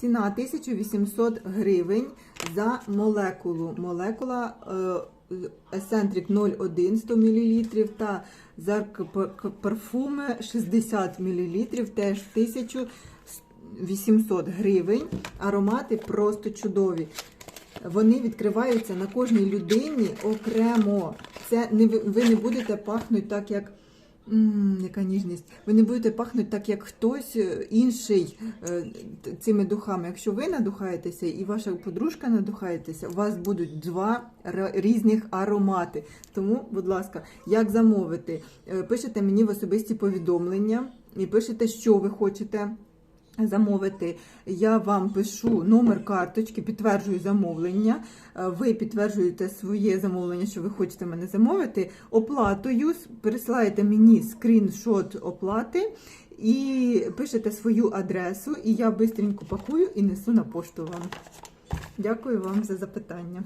Ціна 1800 гривень за молекулу. Молекула Eccentric 0,1 100 мл та Зарк парфуми 60 мл, теж 1800 гривень. Аромати просто чудові. Вони відкриваються на кожній людині окремо. Це не ви не будете пахнути так, як. Яка ніжність. Ви не будете пахнути так, як хтось е, інший е, цими духами. Якщо ви надухаєтеся і ваша подружка надухаєтеся, у вас будуть два різних аромати. Тому, будь ласка, як замовити? Е, Пишете мені в особисті повідомлення і пишете, що ви хочете замовити. Я вам пишу номер карточки, підтверджую замовлення. Е, Ви підтверджуєте своє замовлення, що ви хочете мене замовити. Оплатою пересилаєте мені скріншот оплати і пишете свою адресу, і я швидко пакую і несу на пошту вам. Дякую вам за запитання.